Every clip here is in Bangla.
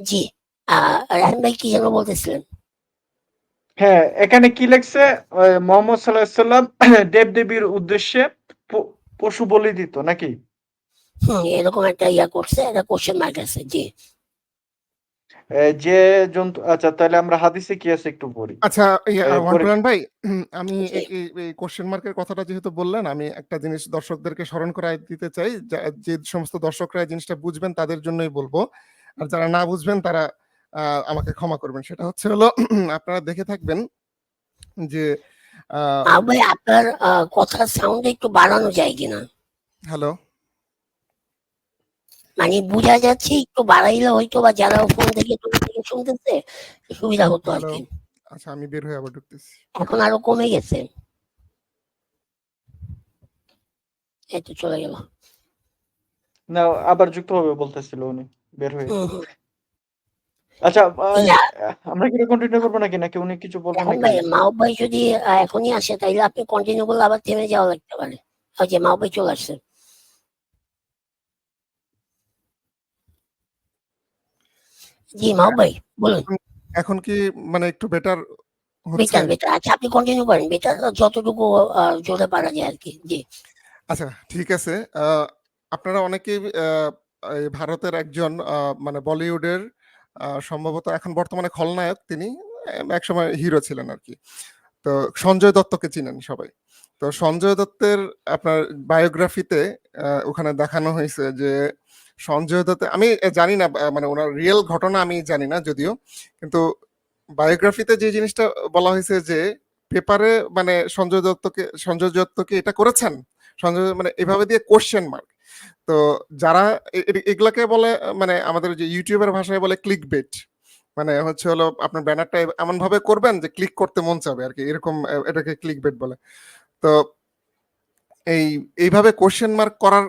জি আহ, রাহিম ভাই কি যেন বলতেছিলেন? হ্যাঁ এখানে কি লেখছে? মোহাম্মদ সাল্লাহ সাল্লাম দেব দেবীর উদ্দেশ্যে পশু বলি দিত নাকি? এরকম একটা ইয়া করছে একটা কোশ্চেন মার্ক আছে জি। যে জন্তু আচ্ছা তাহলে আমরা হাদিসে কি আছে একটু পড়ি? আচ্ছা ওয়ান্টুরান ভাই আমি এই- কোশ্চেন মার্কের কথাটা যেহেতু বললেন আমি একটা জিনিস দর্শকদেরকে স্মরণ করাই দিতে চাই যে সমস্ত দর্শকরা এই জিনিসটা বুঝবেন তাদের জন্যই বলব। আর যারা না বুঝবেন তারা আহ, আমাকে ক্ষমা করবেন। সেটা হচ্ছে হলো আপনারা দেখে থাকবেন যে আহ, ভাই আপনার কথার সাউন্ড একটু বাড়ানো যায় কিনা? হ্যালো? মানে বোঝা যাচ্ছে একটু বাড়াইলে হয়তো বা যারা ফোন থেকে থেকে শুনতেছে সুবিধা হতো আর কি। আচ্ছা আমি বের হয়ে আবার ঢুকতেছি। এখন আরও কমে গেছে। এই তো চলে গেল। না আবার যুক্ত হবে বলতেছিল উনি। বের হয়ে। আচ্ছা আমরা কি কন্টিনিউ করব নাকি? নাকি উনি কিছু বলবেন নাকি? ভাই মাও ভাই যদি এখনই আসে তাইলে আপনি কন্টিনিউ করলে আবার থেমে যাওয়া লাগতে পারে। ওই যে মাও ভাই চলে আসছে। জি মাও ভাই বলুন। এখন কি মানে একটু বেটার বেটার বেটার আচ্ছা আপনি কন্টিনিউ করেন। বেটার যতটুকু আহ, জোরে পারা যায় আর কি। জি। আচ্ছা ঠিক আছে। আহ, আপনারা অনেকেই ভারতের একজন মানে বলিউডের সম্ভবত এখন বর্তমানে খলনায়ক তিনি একসময় হিরো ছিলেন আর কি তো সঞ্জয় দত্তকে চিনেন সবাই। তো সঞ্জয় দত্তের আপনার বায়োগ্রাফিতে ওখানে দেখানো হয়েছে যে সঞ্জয় দত্ত, আমি জানি না মানে ওনার রিয়েল ঘটনা আমি জানি না যদিও, কিন্তু বায়োগ্রাফিতে যে জিনিসটা বলা হয়েছে যে পেপারে মানে সঞ্জয় দত্তকে সঞ্জয় দত্তকে এটা করেছেন, সঞ্জয় মানে এভাবে দিয়ে কোশ্চেন মার্ক তো যারা এগুলাকে বলে মানে আমাদের যে ইউটিউবের ভাষায় বলে ক্লিক বেট মানে হচ্ছে হলো আপনার ব্যানারটা এমন ভাবে করবেন যে ক্লিক করতে মন চাবে আর কি এরকম এটাকে ক্লিক বেট বলে। তো এই, এইভাবে কোশ্চেন মার্ক করার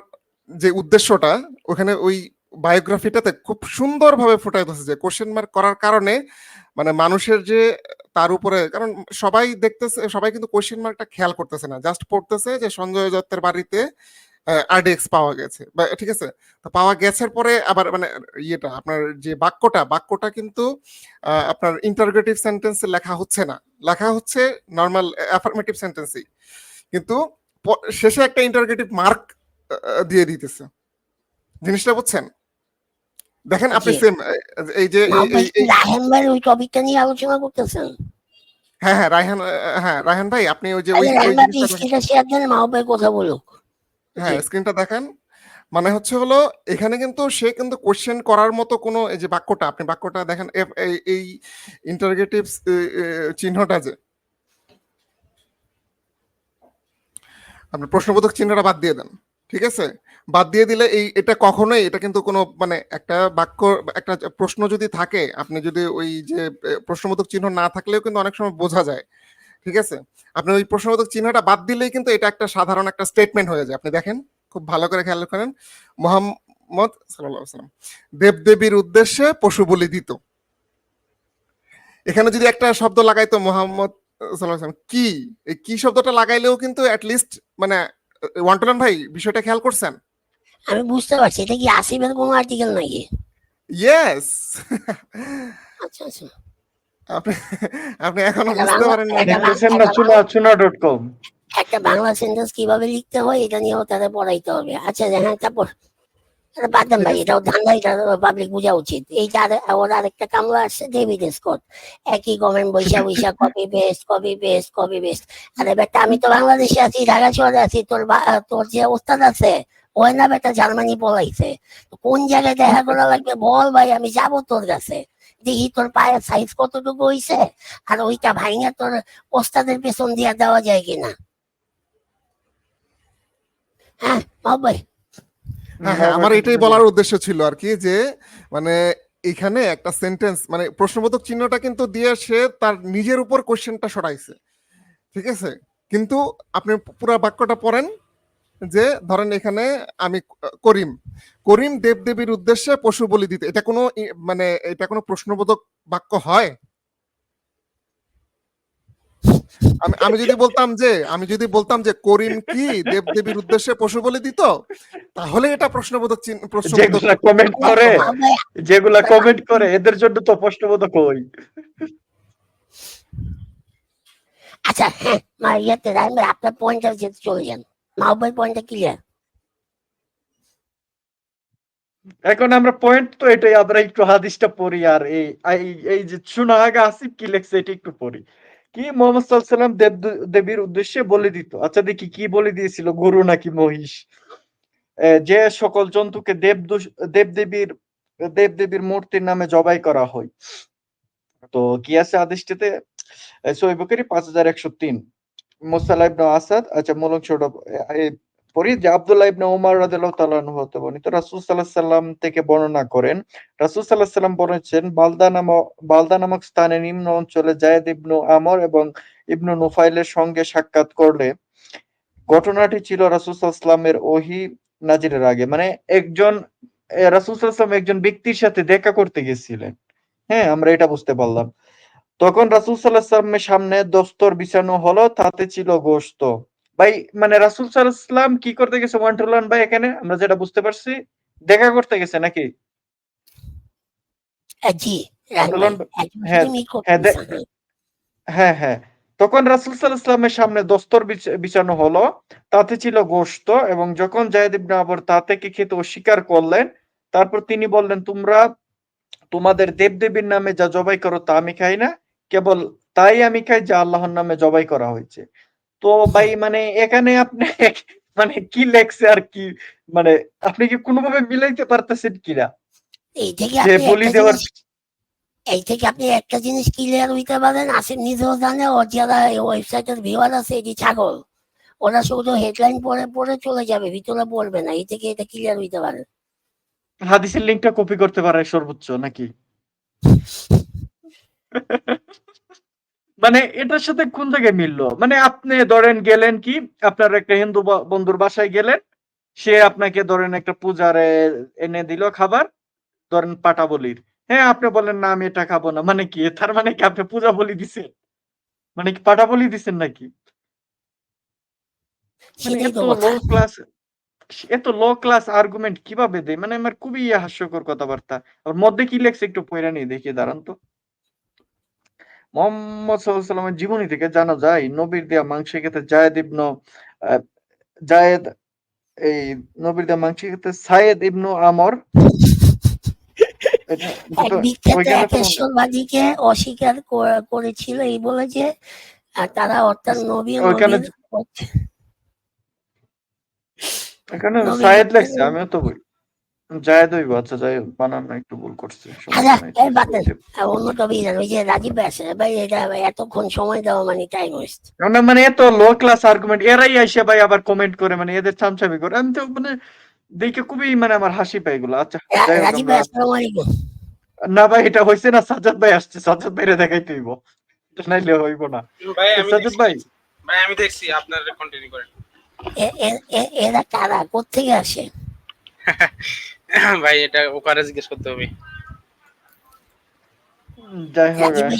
যে উদ্দেশ্যটা, ওখানে ওই বায়োগ্রাফিটাতে খুব সুন্দরভাবে ফুটাই ধরছে যে কোশ্চেন মার্ক করার কারণে মানে মানুষের যে, তার উপরে, কারণ সবাই দেখতেছে, সবাই কিন্তু কোশ্চেন মার্কটা খেয়াল করতেছে না জাস্ট পড়তেছে যে সঞ্জয় দত্তের বাড়িতে আরডিএক্স পাওয়া গেছে। বা ঠিক আছে? তো পাওয়া গেছের পরে আবার মানে ইয়েটা আপনার যে বাক্যটা বাক্যটা কিন্তু আপনার ইন্টারগ্রেটিভ সেন্টেন্সে লেখা হচ্ছে না। লেখা হচ্ছে নর্মাল অ্যাফার্মেটিভ সেন্টেন্সেই কিন্তু শেষে একটা ইন্টারগ্রেটিভ মার্ক দিয়ে দিতেছে। জিনিসটা বুঝছেন? দেখেন আপনি সেম এই যে ওই টপিকটা নিয়ে আলোচনা করতেছেন? হ্যাঁ হ্যাঁ রায়হান হ্যাঁ রায়হান ভাই আপনি ওই যে ওই কথা বলুক। হ্যাঁ। স্ক্রিনটা দেখান। মানে হচ্ছে হলো, এখানে কিন্তু সে কিন্তু কোশ্চেন করার মতো কোনো এই যে বাক্যটা, আপনি বাক্যটা দেখেন এই- এই ইন্টারগেটিভ চিহ্নটা যে আপনি প্রশ্নবোধক চিহ্নটা বাদ দিয়ে দেন, ঠিক আছে? বাদ দিয়ে দিলে এই, এটা কখনোই, এটা কিন্তু কোনো মানে একটা বাক্য, একটা প্রশ্ন যদি থাকে, আপনি যদি ওই যে প্রশ্নবোধক চিহ্ন না থাকলেও কিন্তু অনেক সময় বোঝা যায়। ঠিক আছে? আপনি ওই প্রশ্নবোধক চিহ্নটা বাদ দিলেই কিন্তু এটা একটা সাধারণ একটা স্টেটমেন্ট হয়ে যায়। আপনি দেখেন খুব ভালো করে খেয়াল করেন। মোহাম্মদ ওয়াসাল্লাম দেবদেবীর উদ্দেশ্যে পশু বলি দিত। এখানে যদি একটা শব্দ লাগাইতো মোহাম্মদ আলাইহি কি? এই কি শব্দটা লাগাইলেও কিন্তু লিস্ট মানে ওয়ান্টলান ভাই বিষয়টা খেয়াল করছেন? আমি বুঝতে পারছি এটা কি আসিফের কোনো আর্টিকেল নাকি? ইয়েস আচ্ছা আচ্ছা। আপনি আপনি এখনও বুঝতে পারেন না চুনা চুনা ডট কম একটা বাংলা সেন্টেন্স কীভাবে লিখতে হয় এটা নিয়েও তাদের পড়াইতে হবে। আচ্ছা হ্যাঁ তারপর এটা বাদ দেন ভাই এটাও ধান্দা এটা পাবলিক বোঝা উচিত। এইটা আর- ওর আরেকটা কামলা আসছে ডেভিড স্কট একই কমেন্ট বৈশা বৈশা copy paste copy paste copy paste আরে বেটা আমি তো বাংলাদেশে আছি ঢাকা শহরে আছি তোর বা- তোর যে ওস্তাদ আছে ওই না বেটা জার্মানি পলাইছে। কোন জায়গায় দেখা করা লাগবে বল ভাই আমি যাব তোর কাছে। দেখি তোর পায়ের সাইজ কতটুকু হইছে? আর ওইটা ভাইঙা তোর ওস্তাদের পেছন দিয়ে দেওয়া যায় কিনা? হ্যাঁ ভাই। হ্যাঁ হ্যাঁ আমার এটাই বলার উদ্দেশ্য ছিল আর কি যে মানে এখানে একটা সেন্টেন্স মানে প্রশ্নবোধক চিহ্নটা কিন্তু দিয়ে সে তার নিজের উপর কোশ্চেনটা সরাইছে। ঠিক আছে? কিন্তু আপনি পুরো বাক্যটা পড়েন। যে ধরেন এখানে আমি করিম। করিম দেবদেবীর উদ্দেশ্যে পশু বলি দিতে। এটা কোনো মানে এটা কোনো প্রশ্নবোধক বাক্য হয়? আমি আমি যদি বলতাম যে আমি যদি বলতাম যে করিম কি দেবদেবীর উদ্দেশ্যে পশু বলি দিত তাহলে এটা প্রশ্নবোধক চিহ্ন- প্রশ্নবোধক যেগুলা কমেন্ট করে যেগুলা কমেন্ট করে এদের জন্য তো প্রশ্নবোধক হই আচ্ছা হ্যাঁ মা ইয়েতে রাহিম ভাই আপনার পয়েন্টটা যেতে চলে যান। মাহবুব ভাই পয়েন্টটা ক্লিয়ার এখন আমরা পয়েন্ট তো এটাই, আমরা একটু হাদিসটা পড়ি আর এই, এই- যে শোনা আগে আসিফ কি লেখছে এটা একটু পড়ি। কি মোহাম্মদ সাল্লাম দেব, দেবীর উদ্দেশ্যে বলে দিত? আচ্ছা দেখি কি বলে দিয়েছিল, গরু নাকি মহিষ? যে সকল জন্তুকে দেব দেবদেবীর দেবদেবীর মূর্তির নামে জবাই করা হয়। তো কি আছে আদেশটিতে বুখারী পাঁচ হাজার একশো তিন। ইবনে আসাদ আচ্ছা মূলক ছোট যে ইবনে ওমর রাদিয়াল্লাহু তাআলা হতে বর্ণিত রাসূল সাল্লাল্লাহু সাল্লাম থেকে বর্ণনা করেন, রাসূল সাল্লাল্লাহু সাল্লাম বলেছেন, বালদা নামক নামক স্থানে নিম্ন অঞ্চলে জায়েদ ইবনু আমর এবং ইবনু নুফাইলের সঙ্গে সাক্ষাৎ করলে ঘটনাটি ছিল রাসূল সাল্লামের ওহী নাজিরের আগে। মানে একজন রাসূল সাল্লাল্লাহু একজন ব্যক্তির সাথে দেখা করতে গেছিলেন। হ্যাঁ আমরা এটা বুঝতে পারলাম। তখন রাসূল সাল্লামের সামনে দস্তর বিছানো হলো তাতে ছিল গোশত। ভাই মানে রাসূল সাল্লাম কি করতে গেছে? ওয়ান্টারলান ভাই এখানে? আমরা যেটা বুঝতে পারছি দেখা করতে গেছে নাকি? হ্যাঁ, হ্যাঁ, করতেছেন হ্যাঁ হ্যাঁ তখন রাসূল সাল্লামের সামনে দস্তর বিছানো হলো তাতে ছিল গোশত এবং যখন জায়েদ ইবনে আবর তা থেকে খেতে অস্বীকার করলেন তারপর তিনি বললেন তোমরা তোমাদের দেবদেবীর নামে যা জবাই করো তা আমি খাই না। কেবল তাই আমি খাই যা আল্লাহর নামে জবাই করা হয়েছে। তো ভাই মানে এখানে আপনি মানে কি লেখছে আর কি? মানে আপনি কি কোনোভাবে মিলাইতে পারতেছেন কিনা? এই থেকে বলি দেওয়ার এই থেকে আপনি একটা জিনিস ক্লিয়ার হইতে পারেন আসিফ নিজেও জানে ও যারা ওয়েবসাইটের ভিউয়ার আছে এটি ছাগল ওরা শুধু হেডলাইন পড়ে পড়ে চলে যাবে ভিতরে পড়বে না এই থেকে এটা ক্লিয়ার হইতে পারে। হাদিসের লিঙ্কটা কপি করতে পারে সর্বোচ্চ নাকি? মানে এটার সাথে কোন জায়গায় মিললো? মানে আপনি ধরেন গেলেন কি আপনার একটা হিন্দু বন্ধুর বাসায় গেলেন সে আপনাকে ধরেন একটা পূজারে এনে দিল খাবার ধরেন পাটা বলির। হ্যাঁ আপনি বলেন না আমি এটা খাব না। মানে কি? তার মানে কি আপনি পূজা বলি দিছেন? মানে কি পাটা বলি দিছেন নাকি? মানে এত লো ক্লাস এত লো ক্লাস আর্গুমেন্ট কীভাবে দেয়? মানে আমার খুবই হাস্যকর কথাবার্তা। ওর মধ্যে কি লেখছে একটু পয়রা নিয়ে দেখি দাঁড়ান তো। মোহাম্মদ সাল্লামের জীবনী থেকে জানা যায় নবীর দেয়া মাংসের ক্ষেত্রে জায়েদ ইবনু জায়েদ এই নবীর দেয়া মাংসের ক্ষেত্রে সায়েদ ইবনু আমর। একেশ্বরবাদীকে অস্বীকার করে- করেছিল এই বলে যে তারা অর্থাৎ নবী ও এখানে সায়েদ লেখছে আমিও তো বই জায়েদ হইব আচ্ছা যাই বানান একটু ভুল করছে আচ্ছা, নাই। এই বাদ দেন। আহ, অন্য টপিক ওই যে রাজীব আছে ভাই এটা এতক্ষণ সময় দেওয়া মানে টাইম ওয়েস্ট না মানে এত লো ক্লাস আর্গুমেন্ট এরাই এসে ভাই আবার কমেন্ট করে মানে এদের চামচামি করে আমি তো মানে দেখে খুবই মানে আমার হাসি পাই এগুলো আচ্ছা রাজীব ভাই আসসালামু আলাইকুম। না ভাই এটা হইছে না সাজ্জাদ ভাই আসছে সাজ্জাদ ভাইরে দেখাইতে হইব এটা নাইলে হইব না। ভাই আমি সাজ্জাদ ভাই। ভাই আমি দেখছি আপনারা কন্টিনিউ করেন। এ- এ- এ- এরা কারা কোথেকে আসে? ভাই এটা ওকারে জিজ্ঞেস করতে হবে। যাই হোক ভাই